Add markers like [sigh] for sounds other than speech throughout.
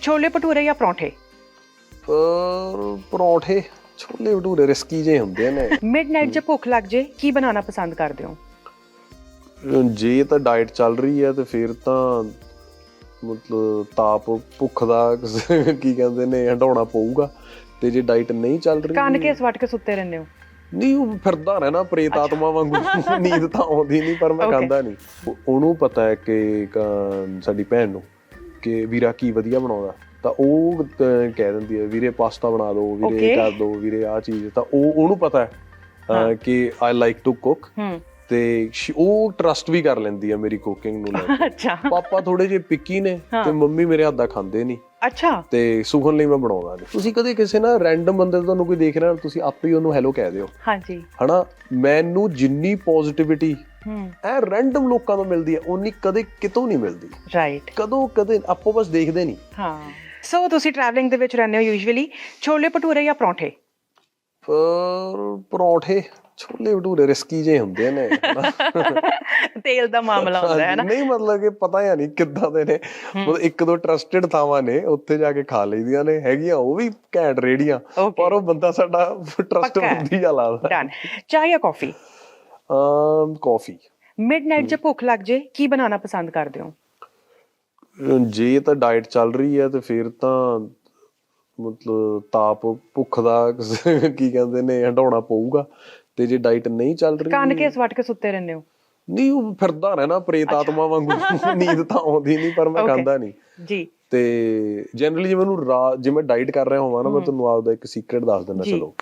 ਛੋਲੇ ਭਟੂਰੇ ਜਾਂ ਪਰੌਂਠੇ? ਪਰ ਪਰੌਂਠੇ। ਛੋਲੇ ਭਟੂਰੇ ਰਿਸਕੀ ਜੇ ਹੁੰਦੇ ਨੇ। ਮਿਡਨਾਈਟ ਜੇ ਭੁੱਖ ਲੱਗ ਜੇ ਕੀ ਬਣਾਉਣਾ ਪਸੰਦ ਕਰਦੇ ਹੋ? ਜੇ ਤਾਂ ਡਾਈਟ ਚੱਲ ਰਹੀ ਹੈ ਤੇ ਫਿਰ ਤਾਂ ਮਤਲਬ ਤਾਪ ਭੁੱਖ ਦਾ [laughs] ਕੀ ਕਹਿੰਦੇ ਨੇ ਹਟਾਉਣਾ ਪਊਗਾ। ਤੇ ਜੇ ਡਾਈਟ ਨਹੀਂ ਚੱਲ ਰਹੀ ਕੰਨ ਕੇ ਸਵਟ ਕੇ ਸੁੱਤੇ ਰਹਿੰਦੇ ਹੋ? ਨਹੀਂ ਉਹ ਫਿਰਦਾ ਰਹਿਣਾ ਪ੍ਰੇਤ ਆਤਮਾ ਵਾਂਗੂ। [laughs] ਨੀਂਦ ਤਾਂ ਆਉਂਦੀ ਨਹੀਂ ਪਰ ਮੈਂ. ਖਾਂਦਾ ਨਹੀਂ। ਉਹ- ਉਹਨੂੰ ਪਤਾ ਹੈ ਕ- ਸਾਡੀ ਭੈਣ ਨੂੰ। ਕਿ ਵੀਰਾ ਕੀ ਵਧੀਆ ਬਣਾਉਂਦਾ ਤਾਂ ਉਹ ਅਹ, ਕਹਿ ਦਿੰਦੀ ਹੈ ਵੀਰੇ ਪਾਸਤਾ ਬਣਾ ਦਿਓ ਵੀਰੇ Okay. ਇਹ ਕਰ ਦਿਓ ਵੀਰੇ ਆ ਚੀਜ਼ ਤਾਂ ਉਹ ਉਹਨੂੰ ਪਤਾ ਹੈ ਅਹ। ਕਿ ਆਈ ਲਾਈਕ ਟੂ ਕੁਕ ਹੂੰ। ਤੇ she- ਉਹ ਟਰਸਟ ਵੀ ਕਰ ਲੈਂਦੀ ਹੈ ਮੇਰੀ ਕੁਕਿੰਗ ਨੂੰ ਲੈ ਕੇ। ਅੱਛਾ। ਪਾਪਾ ਥੋੜੇ ਜਿਹੇ ਪਿੱਕੀ ਨੇ ਹਾਂ। ਤੇ ਮੰਮੀ ਮੇਰੇ ਹੱਥ ਦਾ ਖਾਂਦੇ ਨਹੀਂ। ਅੱਛਾ। ਤੇ ਸੁਖਨ ਲਈ ਮੈਂ ਬਣਾਉਂਦਾ ਨਹੀਂ ਤੁਸੀਂ ਕਦੇ ਕਿਸੇ ਨਾ ਰੈਂਡਮ ਬੰਦੇ ਤੋਂ ਤੁਹਾਨੂੰ ਕੋਈ ਦੇਖ ਰਿਹਾ ਤੁਸੀਂ ਆਪੇ ਹੀ ਉਹਨੂੰ ਹੈਲੋ ਕਹਿ ਦਿਓ। ਹਾਂਜੀ। ਹਨਾ? ਮੈਨੂੰ ਜਿੰਨੀ ਪੋਜ਼ਿਟਿਵਿਟੀ ਇਹ ਰੈਂਡਮ ਲੋਕਾਂ ਤੋਂ ਮਿਲਦੀ ਹੈ ਉਨੀ ਕਦੇ ਕਿਤੋਂ ਨਹੀਂ ਮਿਲਦੀ। ਰਾਈਟ ਕਦੋਂ ਕਦੇ ਆਪੋ ਬਸ ਦੇਖਦੇ ਨਹੀਂ। ਹਾਂ। ਸੋ ਤੁਸੀਂ ਟਰੈਵਲਿੰਗ ਦੇ ਵਿੱਚ ਰਹਿੰਦੇ ਹੋ ਯੂਜੂਅਲੀ ਛੋਲੇ ਭਟੂਰੇ ਜਾਂ ਪਰੌਂਠੇ? ਪਰ ਪਰੌਂਠੇ ਛੋਲੇ ਭਟੂਰੇ ਰਿਸਕੀ ਜੇ ਹੁੰਦੇ ਨੇ। [laughs] ਤੇਲ ਦਾ ਮਾਮਲਾ ਹੁੰਦਾ ਹੈ ਨਾ। ਨਹੀਂ ਮਤਲਬ ਕਿ ਪਤਾ ਹੀ ਨਹੀਂ ਕਿੱਦਾਂ ਦੇ ਨੇ। ਮਤਲਬ ਇੱਕ ਦੋ ਟਰਸਟਡ ਥਾਵਾਂ ਨੇ ਉੱਥੇ ਜਾ ਕੇ ਖਾ ਲਈਦੀਆਂ ਨੇ ਹੈਗੀਆਂ ਉਹ ਵੀ ਘੈਂਟ ਰੇੜੀਆਂ. ਪਰ ਉਹ ਬੰਦਾ ਸਾਡਾ ਟਰਸਟ। ਹੁੰਦੀ ਆ ਡਨ ਚਾਹ ਜਾਂ ਕਾਫੀ ਅਮ ਕਾਫੀ ਮਿਡਨਾਈਟ ਜੇ ਭੁੱਖ ਲੱਗ ਜੇ ਕੀ ਬਣਾਉਣਾ ਪਸੰਦ ਕਰਦੇ ਹੋ? ਜੇ ਤਾਂ ਡਾਈਟ ਚੱਲ ਰਹੀ ਹੈ ਤੇ ਫਿਰ ਤਾਂ ਮਤਲਬ ਤਾਪ ਭੁੱਖ ਦਾ [laughs] ਕੀ ਕਹਿੰਦੇ ਨੇ ਹਟਾਉਣਾ ਪਊਗਾ। ਤੇ ਜੇ ਡਾਈਟ ਨਹੀਂ ਚੱਲ ਰਹੀ ਕੰਨ ਕੇ ਸਵਟ ਕੇ ਸੁੱਤੇ ਰਹਿੰਦੇ ਹੋ। ਨਹੀਂ ਉਹ ਫਿਰਦਾ ਰਹਿਣਾ ਪ੍ਰੇਤ ਆਤਮਾ ਵਾਂਗੂ। [laughs] ਨੀਂਦ ਤਾਂ ਆਉਂਦੀ ਨਹੀਂ ਪਰ ਮੈਂ Okay. ਖਾਂਦਾ ਨਹੀਂ। ਜੀ। ਤੇ ਜਨਰਲੀ ਜੇ ਮੈਨੂੰ ਰਾਤ ਜੇ ਮੈਂ ਡਾਈਟ ਕਰ ਰਿਹਾ ਹੋਵਾਂ ਨਾ ਮੈਂ ਤੁਹਾਨੂੰ ਆਪਦਾ ਇੱਕ ਸੀਕ੍ਰੇਟ ਦੱਸ ਦਿੰਦਾ। ਚਲੋ।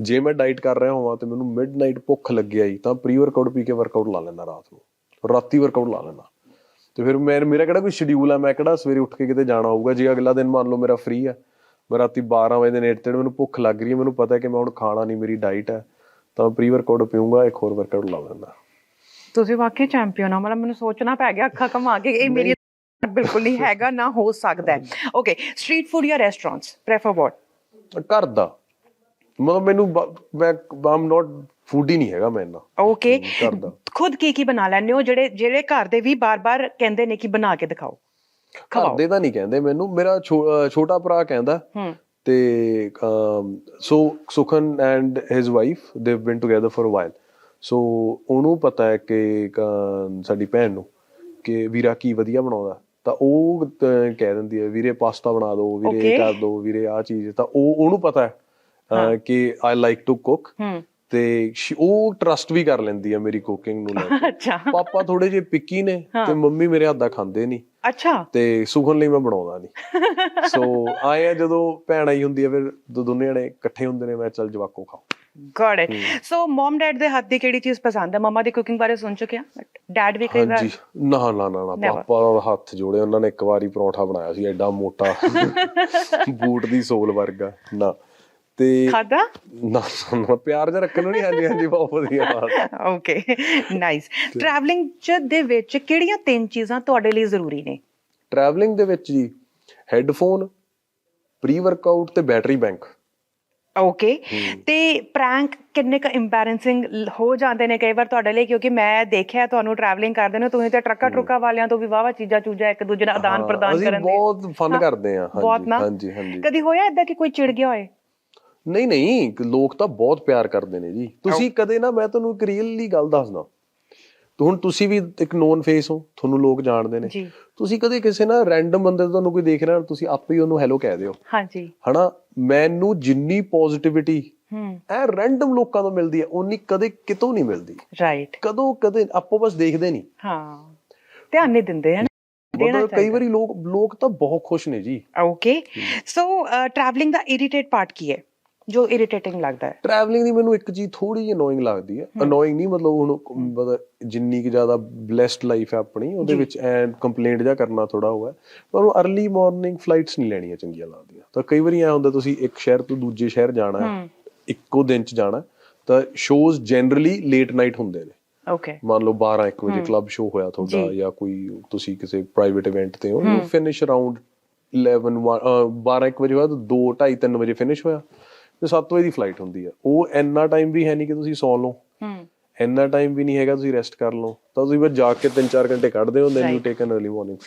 ਜੇ ਮੈਂ ਡਾਈਟ ਕਰ ਰਿਹਾ ਹੋਵਾਂ ਤੇ ਮੈਨੂੰ ਮਿਡਨਾਈਟ ਭੁੱਖ ਲੱਗਿਆ ਹੀ ਤਾਂ ਪ੍ਰੀ ਵਰਕਆਊਟ ਪੀ ਕੇ ਵਰਕਆਊਟ ਲਾ ਲੈਂਦਾ ਰਾਤ ਨੂੰ। ਰਾਤੀ ਵਰਕਆਊਟ ਲਾ ਲੈਂਦਾ। ਤੇ ਫਿਰ ਮੈਂ ਮੇਰਾ ਕਿਹੜਾ ਕੋਈ ਸ਼ਡਿਊਲ ਹੈ ਮੈਂ ਕਿਹੜਾ ਸਵੇਰੇ ਉੱਠ ਕੇ ਕਿਤੇ ਜਾਣਾ ਹੋਊਗਾ? ਜੇ ਅਗਲਾ ਦਿਨ ਮੰਨ ਲਓ ਮੇਰਾ ਫ੍ਰੀ ਹੈ ਮੈਂ ਰਾਤੀ 12 ਵਜੇ ਦੇ ਨੇੜੇ ਤੇੜੇ ਮੈਨੂੰ ਭੁੱਖ ਲੱਗ ਰਹੀ ਹੈ ਮੈਨੂੰ ਪਤਾ ਹੈ ਕਿ ਮੈਂ ਹੁਣ ਖਾਣਾ ਨਹੀਂ ਮੇਰੀ ਡਾਈਟ ਹੈ ਤਾਂ ਪ੍ਰੀ ਵਰਕਆਊਟ ਪੀਊਂਗਾ ਇੱਕ ਹੋਰ ਵਰਕਆਊਟ ਲਾ ਲੈਂਦਾ। ਤੁਸੀਂ ਵਾਕਈ ਚੈਂਪੀਅਨ ਹੋ। ਮਤਲਬ ਮੈਨੂੰ ਸੋਚਣਾ ਪੈ ਗਿਆ ਅੱਖਾਂ ਕਮਾ ਕੇ ਇਹ ਮੇਰੀ ਬਿਲਕੁਲ ਨਹੀਂ [laughs] ਹੈਗਾ ਨਾ ਹੋ ਸਕਦਾ ਓਕੇ ਸਟਰੀਟ ਫੂਡ ਜਾਂ ਰੈਸਟੋਰੈਂਟਸ ਪ੍ਰੈਫਰ ਵਾਟ ਘਰ ਦਾ। ਮਤਲਬ ਮੈਨੂੰ ਮੈਂ ਆਮ ਨਾਟ ਫੂਡੀ ਨਹੀਂ ਹੈਗਾ ਮੈਂ ਇੰਨਾ। ਓਕੇ ਖੁਦ ਕੀ ਕੀ ਬਣਾ ਲੈਂਦੇ ਹੋ? ਜਿਹੜੇ ਜਿਹੜੇ ਘਰ ਦੇ ਵੀ ਬਾਰ-ਬਾਰ ਕਹਿੰਦੇ ਨੇ ਕਿ ਬਣਾ ਕੇ ਦਿਖਾਓ। ਘਰ ਦੇ ਤਾਂ ਨਹੀਂ ਕਹਿੰਦੇ ਮੈਨੂੰ। ਮੇਰਾ ਛੋਟਾ ਭਰਾ ਕਹਿੰਦਾ ਹੂੰ ਤੇ so Sukhan and his wife they been together for a while so ਉਹਨੂੰ ਪਤਾ ਹੈ ਕਿ ਸਾਡੀ ਭੈਣ ਨੂੰ ਕਿ ਵੀਰਾ ਕੀ ਵਧੀਆ ਬਣਾਉਂਦਾ। ਤਾਂ ਉਹ ਕਹਿ ਦਿੰਦੀ ਹੈ ਵੀਰੇ ਪਾਸਤਾ ਬਣਾ ਦਿਓ ਵੀਰੇ ਇਹ. ਕਰ ਦਿਓ ਵੀਰੇ ਆ ਚੀਜ਼। ਤਾਂ ਉਹ ਉਹਨੂੰ ਪਤਾ ਹੈ ਕਿ ਆਈ ਲਾਈਕ ਟੂ ਕੁਕ ਤੇ ਉਹ ਟਰਸਟ ਵੀ ਕਰ ਲੈਂਦੀ ਹੈ ਮੇਰੀ ਕੁਕਿੰਗ ਨੂੰ ਲੈ ਕੇ। ਅੱਛਾ। ਪਾਪਾ ਥੋੜੇ ਜਿਹੇ ਪਿੱਕੀ ਨੇ। ਤੇ ਮੰਮੀ ਮੇਰੇ ਹੱਥ ਦਾ ਖਾਂਦੇ ਨਹੀਂ। ਅੱਛਾ। ਤੇ ਸੁਖਨ ਲਈ ਮੈਂ ਬਣਾਉਂਦਾ ਨਹੀਂ। [laughs] ਸੋ ਆਏ ਆ ਜਦੋਂ ਭੈਣ ਆਈ ਹੁੰਦੀ ਹੈ ਫਿਰ ਦੋ ਦੋਨੇ ਜਣੇ ਇਕੱਠੇ ਹੁੰਦੇ ਨੇ ਮੈਂ ਚੱਲ ਜਵਾਕੋ ਖਾਓ। Got it so mum dad ਦੇ ਹੱਥ ਦੀ ਕਿਹੜੀ ਚੀਜ਼ ਪਸੰਦ ਹੈ? ਮਮਾ ਦੀ ਕੁਕਿੰਗ ਬਾਰੇ ਸੁਣ ਚੁੱਕਿਆ ਬਟ ਡੈਡ ਵੀ ਕਈ ਵਾਰ ਹਾਂਜੀ। ਨਾ ਨਾ ਨਾ ਨਾ. ਪਾਪਾ ਦਾ ਹੱਥ ਜੋੜੇ ਉਹਨਾਂ ਨੇ ਇੱਕ ਵਾਰੀ ਪਰੌਂਠਾ ਬਣਾਇਆ ਸੀ ਐਡਾ ਮੋਟਾ। [laughs] ਬੂਟ ਦੀ ਸੋਲ ਵਰਗਾ ਨਾ। ਤੇ ਖਾਦਾ ਨਾ ਨਾ, ਨਾ ਪਿਆਰ ਜਿਹਾ ਰੱਖਣ ਨੂੰ ਨਹੀਂ ਹਾਂਜੀ ਹਾਂਜੀ ਬਹੁਤ ਵਧੀਆ ਬਾਤ ਓਕੇ ਨਾਈਸ ਟਰੈਵਲਿੰਗ ਚ ਦੇ ਵਿੱਚ ਕਿਹੜੀਆਂ ਤਿੰਨ ਚੀਜ਼ਾਂ ਤੁਹਾਡੇ ਲਈ ਜ਼ਰੂਰੀ ਨੇ? ਟਰੈਵਲਿੰਗ ਦੇ ਵਿੱਚ ਜੀ ਹੈੱਡਫੋਨ ਪ੍ਰੀ ਵਰਕਆਊਟ ਤੇ ਬੈਟਰੀ ਬੈਂਕ ਓਕੇ ਤੇ ਪ੍ਰੈਂਕ ਕਿੰਨੇ ਕ ਇੰਬੈਰੈਂਸਿੰਗ ਹੋ ਜਾਂਦੇ ਨੇ ਕਈ ਵਾਰ ਤੁਹਾਡੇ ਲਈ? ਕਿਉਂਕਿ ਮੈਂ ਦੇਖਿਆ ਤੁਹਾਨੂੰ ਟਰੈਵਲਿੰਗ ਕਰਦੇ ਨੂੰ ਤੁਸੀਂ ਤਾਂ ਟਰੱਕਾ ਟਰੁੱਕਾ ਵਾਲਿਆਂ ਤੋਂ ਵੀ ਵਾਵਾ ਚੀਜ਼ਾਂ ਚੂਜਾ ਇੱਕ ਦੂਜੇ ਨਾਲ ਆਦਾਨ ਪ੍ਰਦਾਨ ਕਰਨ ਦੇ। ਬਹੁਤ ਫਨ ਕਰਦੇ ਆ ਹਾਂਜੀ ਹਾਂਜੀ ਕਦੀ ਹੋਇਆ ਇਦਾਂ ਕਿ ਕੋਈ ਚਿੜ ਗਿਆ ਹੋਏ? ਨਹੀਂ ਨਹੀਂ ਲੋਕ ਤਾਂ ਬਹੁਤ ਪਿਆਰ ਕਰਦੇ ਨੇ ਜੀ। ਤੁਸੀਂ ਕਦੇ ਨਾ ਮੈਂ ਤੁਹਾਨੂੰ ਇੱਕ ਰੀਅਲੀ ਗੱਲ ਦੱਸਦਾ। ਤੂੰ ਹੁਣ ਤੁਸੀਂ ਵੀ ਇੱਕ ਨੋਨ ਫੇਸ ਹੋ ਤੁਹਾਨੂੰ ਲੋਕ ਜਾਣਦੇ ਨੇ। ਤੁਸੀਂ ਕਦੇ ਕਿਸੇ ਨਾ ਰੈਂਡਮ ਬੰਦੇ ਤੋਂ ਤੁਹਾਨੂੰ ਕੋਈ ਦੇਖ ਰਿਹਾ ਤੁਸੀਂ ਆਪੇ ਹੀ ਉਹਨੂੰ ਹੈਲੋ ਕਹਿ ਦਿਓ। ਹਾਂਜੀ। ਹਨਾ? ਮੈਨੂੰ ਜਿੰਨੀ ਪੋਜ਼ਿਟਿਵਿਟੀ ਇਹ ਰੈਂਡਮ ਲੋਕਾਂ ਤੋਂ ਮਿਲਦੀ ਹੈ ਉਨੀ ਕਦੇ ਕਿਤੋਂ ਨਹੀਂ ਮਿਲਦੀ। ਰਾਈਟ ਕਦੋਂ ਕਦੇ ਆਪੋ ਬਸ ਦੇਖਦੇ ਨਹੀਂ। ਹਾਂ। ਧਿਆਨ ਨਹੀਂ ਦਿੰਦੇ ਹਨ ਦੇਣਾ ਮਤਲਬ ਕਈ ਵਾਰੀ ਲੋਕ ਲੋਕ ਤਾਂ ਬਹੁਤ ਖੁਸ਼ ਨੇ ਜੀ। ਓਕੇ ਸੋ ਟਰੈਵਲਿੰਗ ਦਾ ਇਰੀਟੇਟ ਪਾਰਟ ਕੀ ਹੈ? ਜੋ ਇਰੀਟੇਟਿੰਗ ਲੱਗਦਾ ਹੈ। ਟਰੈਵਲਿੰਗ ਦੀ ਮੈਨੂੰ ਇੱਕ ਚੀਜ਼ ਥੋੜੀ ਜਿਹੀ ਅਨੋਇੰਗ ਲੱਗਦੀ ਹੈ। ਅਨੋਇੰਗ ਨਹੀਂ ਮਤਲਬ ਹੁਣ ਮਤਲਬ ਜਿੰਨੀ ਕਿ ਜ਼ਿਆਦਾ ਬlesed ਲਾਈਫ ਹੈ ਆਪਣੀ ਉਹਦੇ ਵਿੱਚ ਐ ਕੰਪਲੇਂਟ ਜਾਂ ਕਰਨਾ ਥੋੜਾ ਹੋਇਆ ਪਰ ਉਹ अर्ਲੀ ਮਾਰਨਿੰਗ ਫਲਾਈਟਸ ਨਹੀਂ ਲੈਣੀਆਂ ਚੰਗੀਆਂ ਲੱਗਦੀਆਂ। ਤਾਂ ਕਈ ਵਾਰੀ ਐ ਹੁੰਦਾ ਤੁਸੀਂ ਇੱਕ ਸ਼ਹਿਰ ਤੋਂ ਦੂਜੇ ਸ਼ਹਿਰ ਜਾਣਾ ਹੈ ਇੱਕੋ ਦਿਨ ਚ ਜਾਣਾ ਤਾਂ ਸ਼ੋਜ਼ ਜਨਰਲੀ ਲੇਟ ਨਾਈਟ ਹੁੰਦੇ ਨੇ। ਓਕੇ ਮੰਨ ਲਓ 12 1 ਵਜੇ ਕਲੱਬ ਸ਼ੋ ਹੋਇਆ ਤੁਹਾਡਾ ਜੀ। ਕੋਈ ਤੁਸੀਂ ਕਿਸੇ ਪ੍ਰਾਈਵੇਟ ਇਵੈਂਟ ਤੇ ਹੋ ਫਿਨਿਸ਼ ਅਰਾਊਂਡ 11 12 1 ਵਜੇ ਹੋਇਆ ਤਾਂ 2 2:30 3 ਵਜੇ ਫਿਨਿਸ਼ ਹੋਇਆ। ਤੇ 7 ਵਜੇ ਦੀ ਫਲਾਈਟ ਹੁੰਦੀ ਹੈ ਉਹ ਇੰਨਾ ਟਾਈਮ ਵੀ ਹੈ ਨਹੀਂ ਕਿ ਤੁਸੀਂ ਸੌ ਲਓ। ਹੂੰ। ਇੰਨਾ ਟਾਈਮ ਵੀ ਨਹੀਂ ਹੈਗਾ ਤੁਸੀਂ ਰੈਸਟ ਕਰ ਲਓ। ਤਾਂ ਤੁਸੀਂ ਬਸ ਜਾ ਕੇ 3-4 ਘੰਟੇ ਕੱਢਦੇ ਹੋ then you. Take an early morning